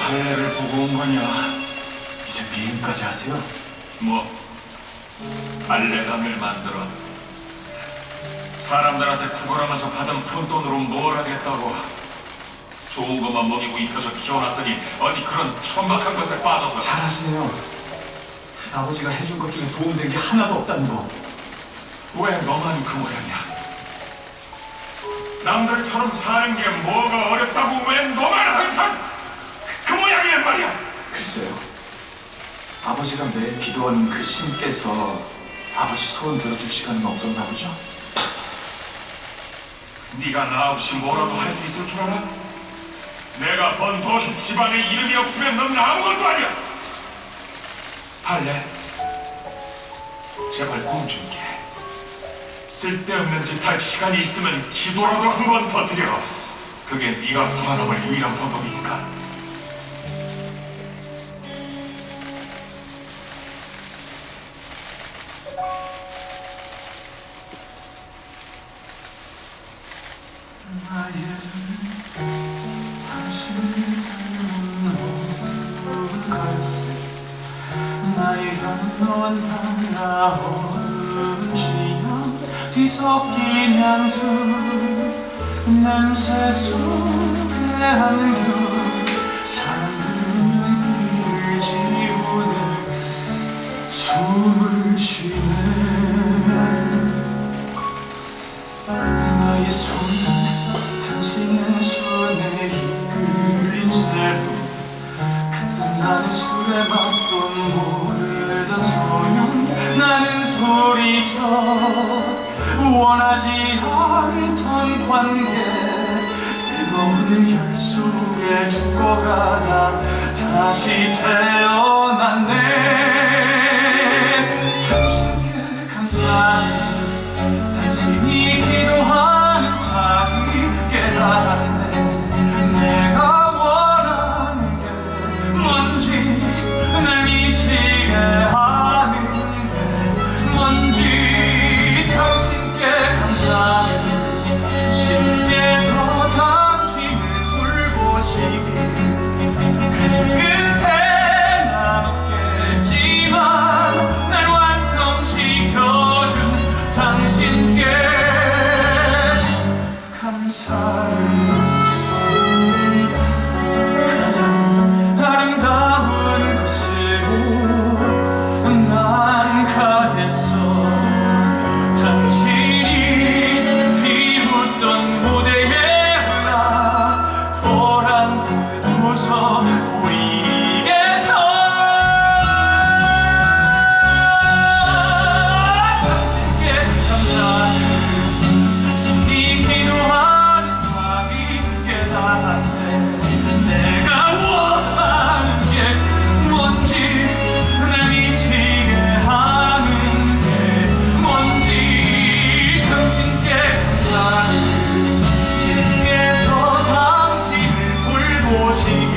할례를 보고 온 거냐? 이제 미행까지 하세요? 뭐 알레강을 만들어 사람들한테 구걸하면서 받은 푼돈으로 뭘 하겠다고 좋은 것만 먹이고 입혀서 키워놨더니 어디 그런 천박한 것에 빠져서 잘하시네요. 아버지가 해준 것 중에 도움된 게 하나도 없다는 거. 왜 너만 그 모양이야? 남들처럼 사는 게 뭐가 어렵다고 왜 너만 항상 모양이란 말이야? 글쎄요. 아버지가 매일 기도하는 그 신께서 아버지 소원 들어줄 시간은 없었나 보죠? 네가 나 없이 뭐라도 할 수 있을 줄 알아? 내가 번 돈 집안에 이름이 없으면 넌 아무것도 아니야. 할래? 제발 꿈 줄게. 쓸데없는 짓 할 시간이 있으면 기도라도 한 번 더 드려. 그게 네가 살아남을 유일한 방법이니까. 나의 향원 하나 얼음 취향 뒤섞인 향수 냄새 속에 안겨 나는 술에 맛도 모르던 소용 나는 소리쳐 원하지 않던 관계 뜨거운 혈 속에 죽어가다 다시 태어났네 아름다운 곳으로 난 가겠어 끝